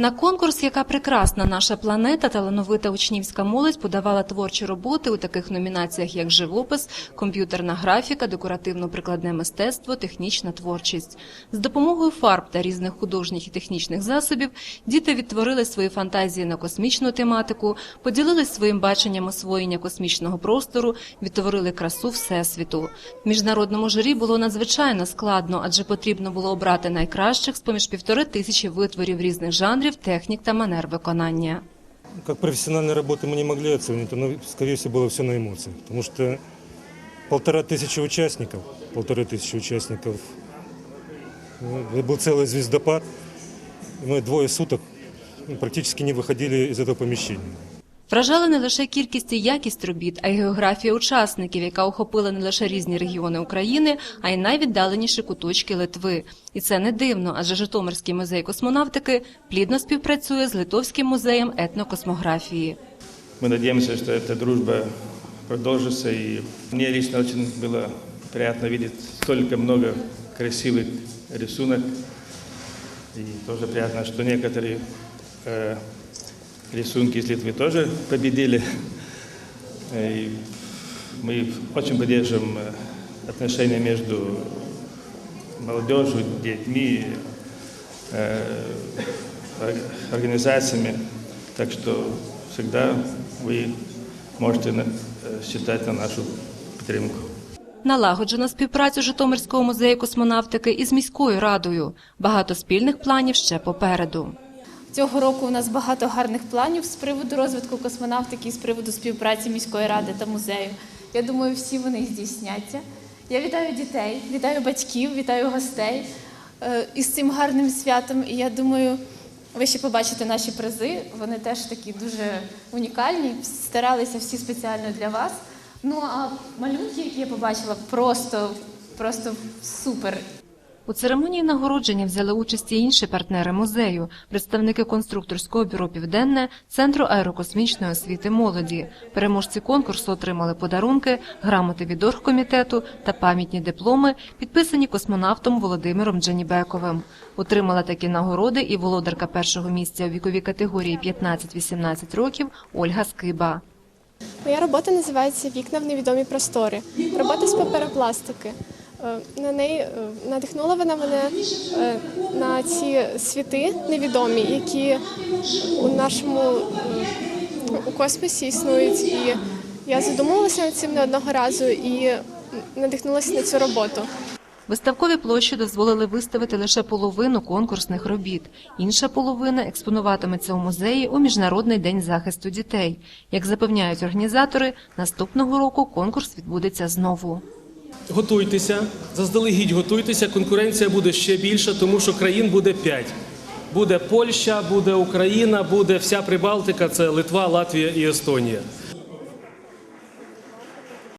На конкурс Яка прекрасна наша планета талановита учнівська молодь подавала творчі роботи у таких номінаціях, як живопис, комп'ютерна графіка, декоративно-прикладне мистецтво, технічна творчість. З допомогою фарб та різних художніх і технічних засобів діти відтворили свої фантазії на космічну тематику, поділились своїм баченням освоєння космічного простору, відтворили красу всесвіту. В міжнародному журі було надзвичайно складно, адже потрібно було обрати найкращих з поміж півтори тисячі витворів різних жанрів, технік та манер виконання. Как профессиональной работы мы не могли оценить, но, скорее всего, было все на эмоциях. Потому что полтора тысячи участников, полторы тысячи участников, ну, это был целый звездопад. И мы двое суток ну, практически не выходили из этого помещения. Вражали не лише кількість і якість робіт, а й географія учасників, яка охопила не лише різні регіони України, а й найвіддаленіші куточки Литви. І це не дивно, адже Житомирський музей космонавтики плідно співпрацює з Литовським музеєм етнокосмографії. Мы надеемся, что эта дружба продолжится. И мне лично очень было приятно видеть столько много красивых рисунок. И тоже приятно, что некоторые э, рисунки из Литвы тоже победили. И мы очень поддерживаем э, отношения между молодежью, детьми, э, ор- организациями. Так что всегда вы можете на- э, считать на нашу підтримку. Налагоджено співпрацю Житомирського музею космонавтики із міською радою. Багато спільних планів ще попереду. Цього року у нас багато гарних планів з приводу розвитку космонавтики з приводу співпраці міської ради та музею. Я думаю, всі вони здійсняться. Я вітаю дітей, вітаю батьків, вітаю гостей е, із цим гарним святом. І я думаю, ви ще побачите наші призи. Вони теж такі дуже унікальні. Старалися всі спеціально для вас. Ну а малюнки, які я побачила, просто, просто супер. У церемонії нагородження взяли участь і інші партнери музею, представники конструкторського бюро Південне, Центру аерокосмічної освіти молоді. Переможці конкурсу отримали подарунки, грамоти від оргкомітету та пам'ятні дипломи, підписані космонавтом Володимиром Джанібековим. Отримала такі нагороди і володарка першого місця у віковій категорії 15-18 років Ольга Скиба. Моя робота називається Вікна в невідомі простори. Робота з паперопластики. Е, На неї е, надихнула вона мене е, на ці світи невідомі, які у нашому у космосі існують. І я задумувалася над цим не одного разу і надихнулася на цю роботу. Виставкові площі дозволили виставити лише половину конкурсних робіт. Інша половина експонуватиметься у музеї у Міжнародний день захисту дітей. Як запевняють організатори, наступного року конкурс відбудеться знову. Готуйтеся, заздалегідь готуйтеся. Конкуренція буде ще більша, тому що країн буде п'ять. Буде Польща, буде Україна, буде вся Прибалтика, це Литва, Латвія і Естонія.